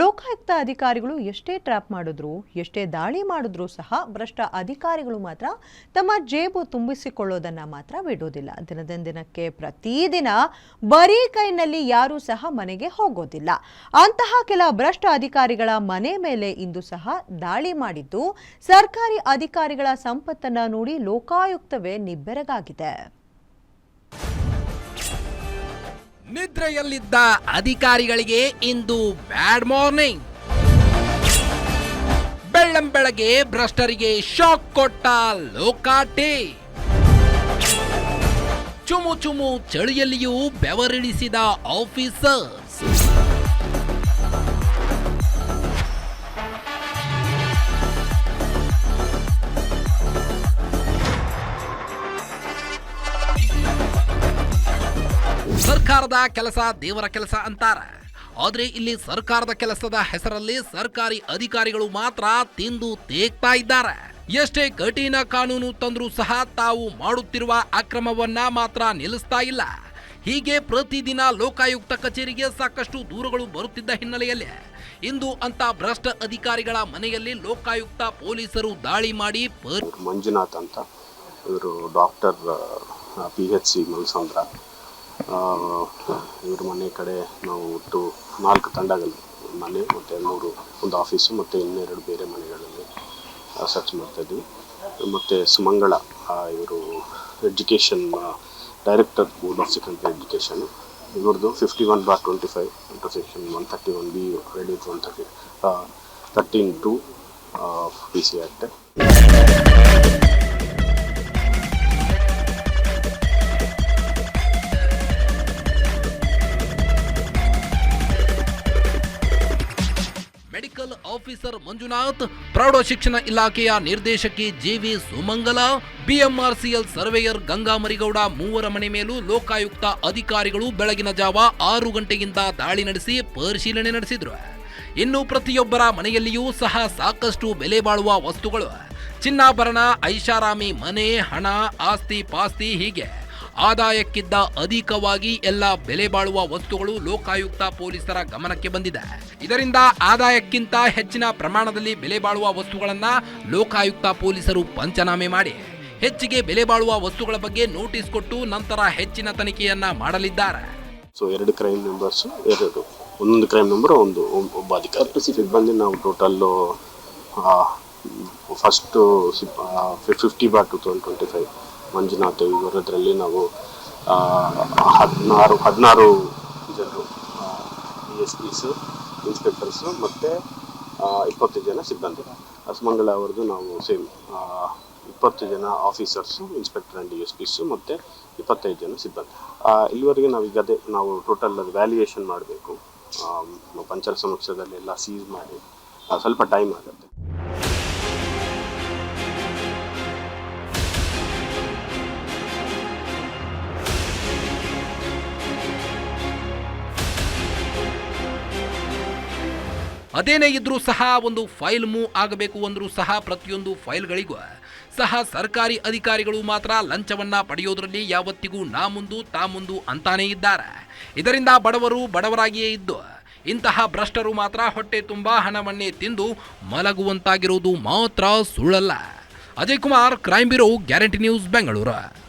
ಲೋಕಾಯುಕ್ತ ಅಧಿಕಾರಿಗಳು ಎಷ್ಟೇ ಟ್ರ್ಯಾಪ್ ಮಾಡಿದ್ರು, ಎಷ್ಟೇ ದಾಳಿ ಮಾಡಿದ್ರೂ ಸಹ ಭ್ರಷ್ಟ ಅಧಿಕಾರಿಗಳು ಮಾತ್ರ ತಮ್ಮ ಜೇಬು ತುಂಬಿಸಿಕೊಳ್ಳೋದನ್ನ ಮಾತ್ರ ಬಿಡೋದಿಲ್ಲ. ದಿನದಿಂದ ದಿನಕ್ಕೆ ಪ್ರತಿದಿನ ಬರೀ ಕೈನಲ್ಲಿ ಯಾರೂ ಸಹ ಮನೆಗೆ ಹೋಗೋದಿಲ್ಲ. ಅಂತಹ ಕೆಲ ಭ್ರಷ್ಟ ಅಧಿಕಾರಿಗಳ ಮನೆ ಮೇಲೆ ಇಂದು ಸಹ ದಾಳಿ ಮಾಡಿದ್ದು, ಸರ್ಕಾರಿ ಅಧಿಕಾರಿಗಳ ಸಂಪತ್ತನ್ನ ನೋಡಿ ಲೋಕಾಯುಕ್ತವೇ ನಿಬ್ಬೆರಗಾಗಿದೆ. ನಿದ್ರೆಯಲ್ಲಿದ್ದ ಅಧಿಕಾರಿಗಳಿಗೆ ಇಂದು ಬ್ಯಾಡ್ ಮಾರ್ನಿಂಗ್. ಬೆಳ್ಳಂಬೆಳಗ್ಗೆ ಭ್ರಷ್ಟರಿಗೆ ಶಾಕ್ ಕೊಟ್ಟ ಲೋಕಾಟೆ ಚುಮು ಚುಮು ಚಳಿಯಲ್ಲಿಯೂ ಬೆವರಿಳಿಸಿದ ಆಫೀಸರ್ಸ್. ಸರ್ಕಾರದ ಕೆಲಸ ದೇವರ ಕೆಲಸ ಅಂತಾರ. ಆದರೆ ಇಲ್ಲಿ ಸರ್ಕಾರದ ಕೆಲಸದ ಹೆಸರಲ್ಲಿ ಸರ್ಕಾರಿ ಅಧಿಕಾರಿಗಳು ಮಾತ್ರ ತಿಂದು ತೇಗ್ತಾ ಇದ್ದಾರೆ. ಎಷ್ಟೇ ಕಠಿಣ ಕಾನೂನು ತಂದ್ರೂ ಸಹ ತಾವು ಮಾಡುತ್ತಿರುವ ಅಕ್ರಮವನ್ನ ಮಾತ್ರ ನಿಲ್ಲಿಸ್ತಾ ಇಲ್ಲ. ಹೀಗೆ ಪ್ರತಿದಿನ ಲೋಕಾಯುಕ್ತ ಕಚೇರಿಗೆ ಸಾಕಷ್ಟು ದೂರುಗಳು ಬರುತ್ತಿದ್ದ ಹಿನ್ನೆಲೆಯಲ್ಲಿ ಇಂದು ಅಂತ ಭ್ರಷ್ಟ ಅಧಿಕಾರಿಗಳ ಮನೆಯಲ್ಲಿ ಲೋಕಾಯುಕ್ತ ಪೊಲೀಸರು ದಾಳಿ ಮಾಡಿ ಮಂಜುನಾಥ್ ಅಂತ ಇವರು doctor P H C Malsandra. ಇವ್ರ ಮನೆ ಕಡೆ ನಾವು ಒಟ್ಟು ನಾಲ್ಕು ತಂಡಗಳು. ಮನೆ ಮತ್ತು ಮೂರು, ಒಂದು ಆಫೀಸು ಮತ್ತು ಇನ್ನೆರಡು ಬೇರೆ ಮನೆಗಳಲ್ಲಿ ಸರ್ಚ್ ಮಾಡ್ತಾಯಿದ್ವಿ ಮತ್ತು ಸುಮಂಗಳ ಇವರು education director board of secondary education ಇವ್ರದ್ದು fifty one bar twenty five inter section one thirty one B ready one thirty thirteen two P C act medical officer Manjunath, ಪ್ರೌಢ ಶಿಕ್ಷಣ ಇಲಾಖೆಯ ನಿರ್ದೇಶಕಿ G V Sumangala BMRCL surveyor Gangamarigowda ಮೂವರ ಮನೆ ಮೇಲೂ ಲೋಕಾಯುಕ್ತ ಅಧಿಕಾರಿಗಳು ಬೆಳಗಿನ ಜಾವ ಆರು ಗಂಟೆಗಿಂತ ದಾಳಿ ನಡೆಸಿ ಪರಿಶೀಲನೆ ನಡೆಸಿದ್ರು. ಇನ್ನು ಪ್ರತಿಯೊಬ್ಬರ ಮನೆಯಲ್ಲಿಯೂ ಸಹ ಸಾಕಷ್ಟು ಬೆಲೆ ಬಾಳುವ ವಸ್ತುಗಳು. ಚಿನ್ನಾಭರಣ, ಐಷಾರಾಮಿ ಮನೆ, ಹಣ, ಆಸ್ತಿ, ಪಾಸ್ತಿ ಹೀಗೆ. ಆದಾಯಕ್ಕಿಂತ ಅಧಿಕವಾಗಿ ಎಲ್ಲ ಬೆಲೆ ಬಾಳುವ ವಸ್ತುಗಳು ಲೋಕಾಯುಕ್ತ ಪೊಲೀಸರ ಗಮನಕ್ಕೆ ಬಂದಿದೆ. ಇದರಿಂದ ಆದಾಯಕ್ಕಿಂತ ಹೆಚ್ಚಿನ ಪ್ರಮಾಣದಲ್ಲಿ ಬೆಲೆ ಬಾಳುವ ವಸ್ತುಗಳನ್ನ ಲೋಕಾಯುಕ್ತ ಪೊಲೀಸರು ಪಂಚನಾಮೆ ಮಾಡಿ ಹೆಚ್ಚಿಗೆ ಬೆಲೆ ಬಾಳುವ ವಸ್ತುಗಳ ಬಗ್ಗೆ ನೋಟಿಸ್ ಕೊಟ್ಟು ನಂತರ ಹೆಚ್ಚಿನ ತನಿಖೆಯನ್ನ ಮಾಡಲಿದ್ದಾರೆ. ಸೊ ಎರಡು ಕ್ರೈಮ್ ನಂಬರ್ಸು ಎರಡು ಒಂದೊಂದು ಕ್ರೈಮ್ ನಂಬರ್ ಒಂದು ಒಬ್- ಒಬ್ಬ ಅಧಿಕಾರಿ. ಸಿಬ್ಬಂದಿ ನಾವು total first fifty bar two thousand twenty five Manjunath ಇವರದ್ರಲ್ಲಿ ನಾವು ಹದಿನಾರು ಹದಿನಾರು ಜನರು ಡಿ ಎಸ್ ಪಿಸು ಇನ್ಸ್ಪೆಕ್ಟರ್ಸು ಮತ್ತು ಇಪ್ಪತ್ತು ಜನ ಸಿಬ್ಬಂದಿ. ಹಸಮಂಗಲ ಅವ್ರದ್ದು ನಾವು ಸೇಮ್ ಇಪ್ಪತ್ತು ಜನ officers inspector and D S Ps ಮತ್ತು ಇಪ್ಪತ್ತೈದು ಜನ ಸಿಬ್ಬಂದಿ. ಇಲ್ಲಿವರೆಗೆ ನಾವು ಈಗ ಅದೇ, ನಾವು ಟೋಟಲ್ ಅದು ವ್ಯಾಲ್ಯೂಯೇಷನ್ ಮಾಡಬೇಕು. ಪಂಚರ ಸಮಕ್ಷದಲ್ಲಿ ಎಲ್ಲ ಸೀಸ್ ಮಾಡಿ ಸ್ವಲ್ಪ ಟೈಮ್ ಆಗುತ್ತೆ. ಅದೇನೇ ಇದ್ರೂ ಸಹ ಒಂದು ಫೈಲ್ ಮೂವ್ ಆಗಬೇಕು ಅಂದರೂ ಸಹ ಪ್ರತಿಯೊಂದು ಫೈಲ್ಗಳಿಗೂ ಸಹ ಸರ್ಕಾರಿ ಅಧಿಕಾರಿಗಳು ಮಾತ್ರ ಲಂಚವನ್ನ ಪಡೆಯೋದ್ರಲ್ಲಿ ಯಾವತ್ತಿಗೂ ನಾ ಮುಂದು, ತಾ ಮುಂದು ಅಂತಾನೇ ಇದ್ದಾರೆ. ಇದರಿಂದ ಬಡವರು ಬಡವರಾಗಿಯೇ ಇದ್ದು, ಇಂತಹ ಭ್ರಷ್ಟರು ಮಾತ್ರ ಹೊಟ್ಟೆ ತುಂಬ ಹಣವನ್ನೇ ತಿಂದು ಮಲಗುವಂತಾಗಿರುವುದು ಮಾತ್ರ ಸುಳ್ಳಲ್ಲ. Ajay Kumar, crime bureau, guarantee news, Bengaluru.